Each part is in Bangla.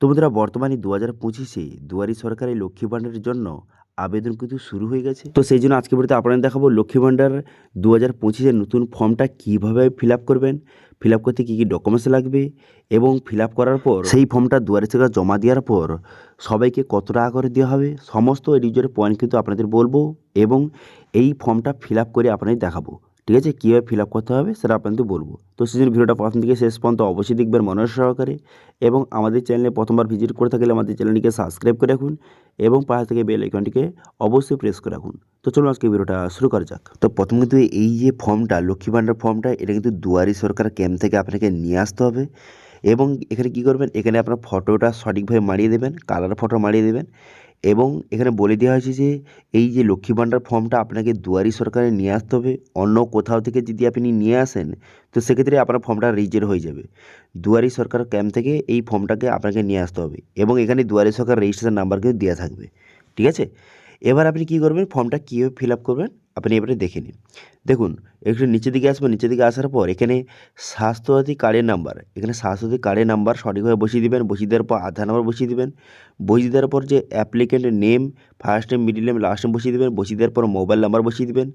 তো বন্ধুরা, বর্তমানে দু হাজার পঁচিশে দুয়ারি সরকারি লক্ষ্মী ভাণ্ডারের জন্য আবেদন কিন্তু শুরু হয়ে গেছে। তো সেই জন্য আজকে ভিডিওতে আপনাদের দেখাবো লক্ষ্মী ভাণ্ডার দু হাজার পঁচিশের নতুন ফর্মটা কীভাবে ফিল আপ করবেন ফিল আপ করতে কী কী ডকুমেন্টস লাগবে এবং ফিল আপ করার পর সেই ফর্মটা দুয়ারে সরকার জমা দেওয়ার পর সবাইকে কত টাকা করে দেওয়া হবে, সমস্ত এডিজের পয়েন্ট কিন্তু আপনাদের বলব এবং এই ফর্মটা ফিল আপ করে আপনাদের দেখাবো। ঠিক আছে? কীভাবে ফিল আপ করতে হবে সেটা আপনাদের বলব। তো সেজন্য ভিডিওটা প্রথম থেকে শেষ পর্যন্ত অবশ্যই দেখবেন মনোযোগ সহকারে এবং আমাদের চ্যানেলে প্রথমবার ভিজিট করে থাকলে আমাদের চ্যানেলটিকে সাবস্ক্রাইব করে রাখুন এবং পাশে থেকে বেল আইকনটিকে অবশ্যই প্রেস করে রাখুন। তো চলুন আজকে ভিডিওটা শুরু করা যাক। তো প্রথম কিন্তু এই যে ফর্মটা, লক্ষ্মী ভাণ্ডার ফর্মটা, এটা কিন্তু দুয়ারি সরকার ক্যাম্প থেকে আপনাকে নিয়ে আসতে হবে এবং এখানে কি করবেন? এখানে আপনার ফটোটা সঠিকভাবে মারিয়ে দেবেন, কালার ফটো মারিয়ে দেবেন এবং এখানে বলে দেওয়া হয়েছে যে, এই যে লক্ষ্মী ভাণ্ডার ফর্মটা আপনাকে দুয়ারি সরকারে নিয়ে আসতে হবে, অন্য কোথাও থেকে যদি আপনি নিয়ে আসেন, তো সেক্ষেত্রে আপনার ফর্মটা রিজেক্ট হয়ে যাবে। দুয়ারি সরকার ক্যাম্প থেকে এই ফর্মটাকে আপনাকে নিয়ে আসতে হবে এবং এখানে দুয়ারি সরকার রেজিস্ট্রেশন নাম্বার কিন্তু দেওয়া থাকবে। ঠিক আছে? এবার আপনি কি করবেন? ফর্মটা কীভাবে ফিল আপ করবেন? আপনি এবারে দেখে নিন। দেখুন, একটু নিচের দিকে আসবেন নিচের দিকে আসার পর এখানে স্বাস্থ্যসাথী কার্ডের নাম্বার এখানে স্বাস্থ্যসাথী কার্ডের নাম্বার সঠিকভাবে বসিয়ে দেবেন, বসিয়ে দেওয়ার পর আধার নাম্বার বসিয়ে দেবেন, বসিয়ে দেওয়ার পর যে অ্যাপ্লিকেন্টের name first name middle name last name বসিয়ে দেবেন, বসিয়ে দেওয়ার পর মোবাইল নাম্বার বসিয়ে দেবেন,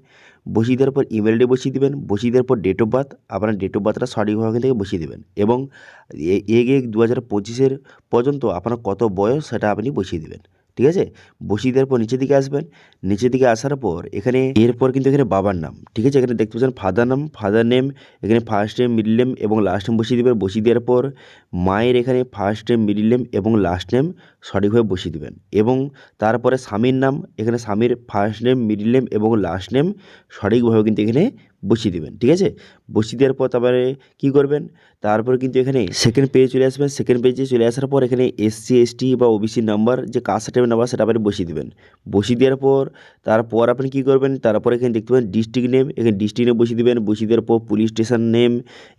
বসিয়ে দেওয়ার পর ইমেল আইডি বসিয়ে দেবেন, বসিয়ে দেওয়ার পর ডেট অফ বার্থ আপনার ডেট অফ বার্থটা সঠিকভাবে থেকে বসিয়ে দেবেন এবং এক এক দু হাজার পঁচিশের পর্যন্ত আপনার কত বয়স সেটা আপনি বসিয়ে দেবেন। ঠিক আছে? বসিয়ে দেওয়ার পর নিচের দিকে আসবেন। নিচের দিকে আসার পর এখানে, এরপর কিন্তু এখানে বাবার নাম, ঠিক আছে? এখানে দেখতে পাচ্ছেন ফাদার নাম ফাদার নেম এখানে ফার্স্ট নেম মিডল নেম এবং লাস্ট নেম বসিয়ে দেবেন। বসিয়ে দেওয়ার পর মায়ের এখানে ফার্স্ট নেম মিডল নেম এবং লাস্ট নেম সঠিকভাবে বসিয়ে দেবেন। এবং তারপরে স্বামীর নাম, এখানে স্বামীর ফার্স্ট নেম মিডল নেম এবং লাস্ট নেম সঠিকভাবে কিন্তু এখানে বসিয়ে দেবেন, ঠিক আছে? বসিয়ে দেওয়ার পর তারপরে কী করবেন? তারপরে কিন্তু এখানে সেকেন্ড পেজে চলে আসবেন। সেকেন্ড পেজে চলে আসার পর এখানে এসসি এসটি বা ওবিসি নাম্বার যে কাস্ট সার্টিফিকেট নাম্বার সেটা আপনি বসিয়ে দেবেন। বসিয়ে দেওয়ার পর, তারপর আপনি কী করবেন? তারপরে এখানে দেখতে পাবেন ডিস্ট্রিক্ট নেম এখানে ডিস্ট্রিক্ট নেম বসিয়ে দেবেন। বসিয়ে দেওয়ার পর পুলিশ স্টেশন নেম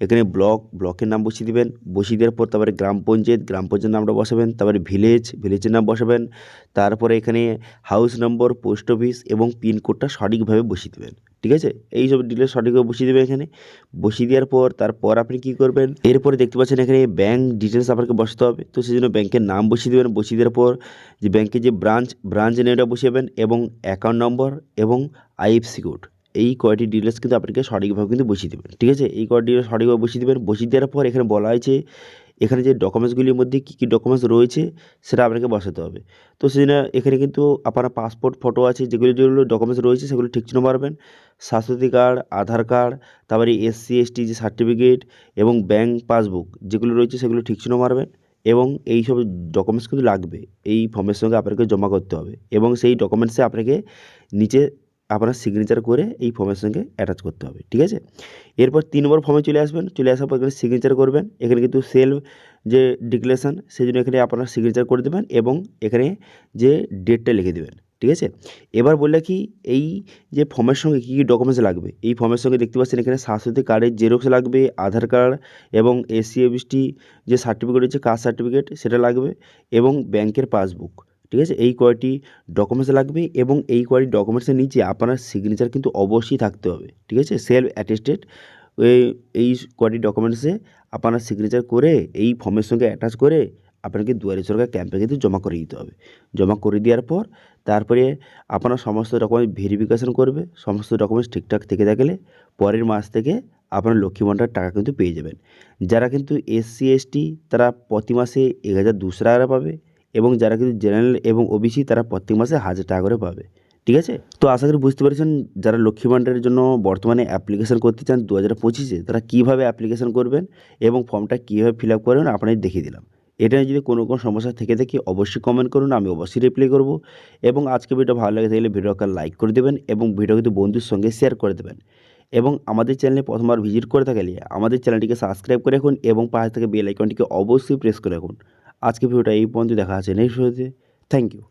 এখানে ব্লক ব্লকের নাম বসিয়ে দেবেন। বসিয়ে দেওয়ার পর তারপরে গ্রাম পঞ্চায়েত গ্রাম পঞ্চায়েত নামটা বসাবেন। তারপরে ভিলেজ ভিলেজের নাম বসাবেন। তারপরে এখানে হাউস নম্বর পোস্ট অফিস এবং পিনকোডটা সঠিকভাবে বসিয়ে দেবেন। ঠিক আছে? এই সব ডিটেলস সঠিকভাবে বসিয়ে দেবেন এখানে। বসিয়ে দেওয়ার পর, তারপর আপনি কী করবেন? এরপরে দেখতে পাচ্ছেন এখানে ব্যাঙ্ক ডিটেলস আপনাকে বসাতে হবে। তো সেই জন্য ব্যাংকের নাম বসিয়ে দেবেন। বসিয়ে দেওয়ার পর, যে ব্যাংকের যে ব্রাঞ্চ ব্রাঞ্চ নেমটা বসিয়েবেন এবং অ্যাকাউন্ট নম্বর এবং আইএফসি কোড এই কয়টি ডিটেলস কিন্তু আপনাকে সঠিকভাবে কিন্তু বসিয়ে দেবেন। ঠিক আছে? এই কয়টি ডিটেলস সঠিকভাবে বসিয়ে দেবেন। বসিয়ে দেওয়ার পর এখানে বলা হয়েছে এখানে যে ডকুমেন্টসগুলির মধ্যে কী কী ডকুমেন্টস রয়েছে সেটা আপনাকে বসাতে হবে। তো সেজন্য এখানে কিন্তু আপনার পাসপোর্ট ফটো আছে, যেগুলো যেগুলো ডকুমেন্টস রয়েছে সেগুলো ঠিক চিহ্ন মারবেন। স্বাস্থ্যসাথী কার্ড আধার কার্ড তারপরে এসসি এসটি যে সার্টিফিকেট এবং ব্যাঙ্ক পাসবুক যেগুলো রয়েছে সেগুলো ঠিক চিহ্ন মারবেন এবং এই সব ডকুমেন্টস কিন্তু লাগবে। এই ফর্মের সঙ্গে আপনাকে জমা করতে হবে এবং সেই ডকুমেন্টসে আপনাকে নিচে আপনার সিগনেচার করে এই ফর্মের সঙ্গে অ্যাটাচ করতে হবে, ঠিক আছে? এরপর তিন নম্বর ফর্মে চলে আসবেন, চলে আসার পর এখানে সিগনেচার করবেন, এখানে কিন্তু সেলফ যে ডিক্লারেশান সেই জন্য এখানে আপনার সিগনেচার করে দেবেন এবং এখানে যে ডেটটা লিখে দেবেন, ঠিক আছে? এবার বললে কি, এই যে ফর্মের সঙ্গে কী কী ডকুমেন্টস লাগবে? এই ফর্মের সঙ্গে দেখতে পাচ্ছেন এখানে স্বাস্থ্যসাথী কার্ডের জেরক্স লাগবে আধার কার্ড এবং এসসি এসটি যে সার্টিফিকেট হচ্ছে কাস্ট সার্টিফিকেট সেটা লাগবে এবং ব্যাংকের পাসবুক ঠিক আছে? এই কয়টি ডকুমেন্টস লাগবে এবং এই কয়টি ডকুমেন্টসের নিচে আপনার সিগনেচার কিন্তু অবশ্যই থাকতে হবে, ঠিক আছে? সেলফ অ্যাটেস্টেড এই কয়টি ডকুমেন্টসে আপনার সিগনেচার করে, এই ফর্মের সঙ্গে অ্যাটাচ করে আপনাকে দুয়ারি সরকার ক্যাম্পে কিন্তু জমা করে দিতে হবে। জমা করে দেওয়ার পর তারপরে আপনার সমস্ত ডকুমেন্ট ভেরিফিকেশন করবে, সমস্ত ডকুমেন্টস ঠিকঠাক থেকে থাকলে পরের মাস থেকে আপনার লক্ষ্মী ভাণ্ডার টাকা কিন্তু পেয়ে যাবেন। যারা কিন্তু এসসি এসটি তারা প্রতি মাসে এক হাজার দুশো টাকা পাবে এবং যারা কিন্তু জেনারেল এবং ওবিসি তারা প্রত্যেক মাসে হাজার টাকা করে পাবে। ঠিক আছে? তো আশা করি বুঝতে পেরেছেন যারা লক্ষ্মী ভাণ্ডারের জন্য বর্তমানে অ্যাপ্লিকেশন করতে চান দু হাজার পঁচিশে, তারা কীভাবে অ্যাপ্লিকেশন করবেন এবং ফর্মটা কীভাবে ফিল আপ করবেন আপনাদের দেখিয়ে দিলাম। এটা যদি কোনো কোনো সমস্যা থেকে থাকে অবশ্যই কমেন্ট করুন, আমি অবশ্যই রিপ্লাই করব। এবং আজকে ভিডিও ভালো লাগে থাকলে ভিডিওকে লাইক করে দেবেন এবং ভিডিও কিন্তু বন্ধুর সঙ্গে শেয়ার করে দেবেন। এবং আমাদের চ্যানেলে প্রথমবার ভিজিট করে থাকলে আমাদের চ্যানেলটিকে সাবস্ক্রাইব করে রাখুন এবং পাশে থেকে বেল আইকনটিকে অবশ্যই প্রেস করে রাখুন। আজকে ভিডিওটা এই পর্যন্ত দেখা আছে নেক্সট ভিডিওতে। Thank you